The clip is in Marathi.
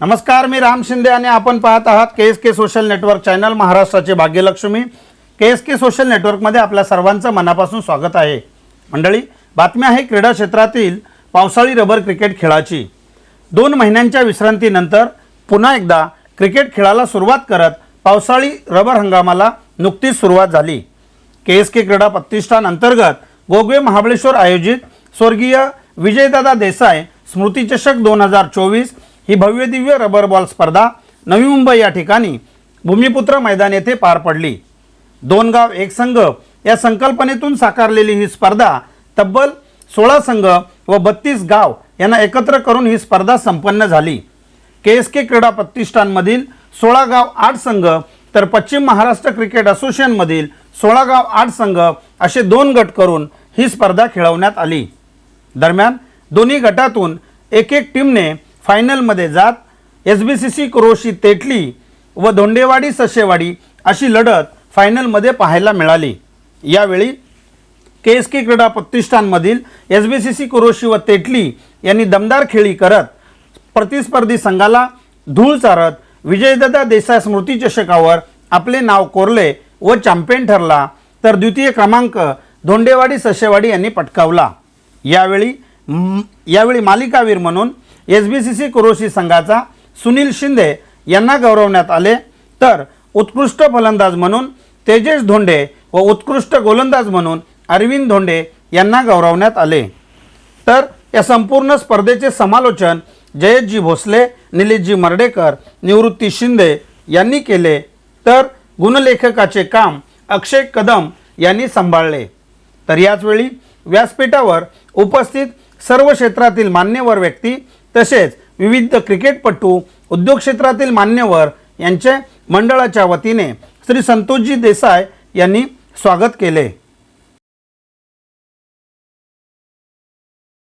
नमस्कार मी राम शिंदे आणि आपण पाहत आहात K S K social network channel महाराष्ट्राचे Bhagyalakshmi. K S K social नेटवर्कमध्ये आपल्या सर्वांचं मनापासून स्वागत आहे. मंडळी बातमी आहे क्रीडा क्षेत्रातील पावसाळी रबर क्रिकेट खेळाची. दोन महिन्यांच्या विश्रांतीनंतर पुन्हा एकदा क्रिकेट खेळाला सुरुवात करत पावसाळी रबर हंगामाला नुकतीच सुरुवात झाली. के एस के क्रीडा प्रतिष्ठान अंतर्गत गोगवे महाबळेश्वर आयोजित स्वर्गीय विजयदादा देसाई स्मृतिचषक दोन हजार चोवीस ही भव्यदिव्य रबर बॉल स्पर्धा नवी मुंबई या ठिकाणी भूमिपुत्र मैदान येथे पार पडली. दोन गाव एक संघ या संकल्पनेतून साकारलेली ही स्पर्धा तब्बल सोळा संघ व बत्तीस गाव यांना एकत्र करून ही स्पर्धा संपन्न झाली. के एस के क्रीडा प्रतिष्ठानमधील सोळा गाव आठ संघ तर पश्चिम महाराष्ट्र क्रिकेट असोसिएशनमधील सोळा गाव आठ संघ असे दोन गट करून ही स्पर्धा खेळवण्यात आली. दरम्यान दोन्ही गटातून एक एक टीमने फायनलमध्ये जात S B C C Kroshi Tetali व धोंडेवाडी सशेवाडी अशी लढत फायनलमध्ये पाहायला मिळाली. यावेळी के एस के क्रीडा प्रतिष्ठानमधील S B C C Kuroshi व तेटली यांनी दमदार खेळी करत प्रतिस्पर्धी संघाला धूळ चारत विजयदत्ता देसाई स्मृती चषकावर आपले नाव कोरले व चॅम्पियन ठरला तर द्वितीय क्रमांक धोंडेवाडी सशेवाडी यांनी पटकावला. यावेळी यावेळी मालिकावीर म्हणून S B C C Kuroshi संघाचा सुनील शिंदे यांना गौरवण्यात आले. तर उत्कृष्ट फलंदाज म्हणून तेजेश धोंडे व उत्कृष्ट गोलंदाज म्हणून अरविंद धोंडे यांना गौरवण्यात आले. तर या संपूर्ण स्पर्धेचे समालोचन जयतजी भोसले निलेशजी मर्डेकर निवृत्ती शिंदे यांनी केले. तर गुणलेखकाचे काम अक्षय कदम यांनी सांभाळले. तर याचवेळी व्यासपीठावर उपस्थित सर्व क्षेत्रातील मान्यवर व्यक्ती तसेच विविध क्रिकेटपटू उद्योग क्षेत्रातील मान्यवर यांचे मंडळाच्या वतीने श्री संतोषजी देसाई यांनी स्वागत केले.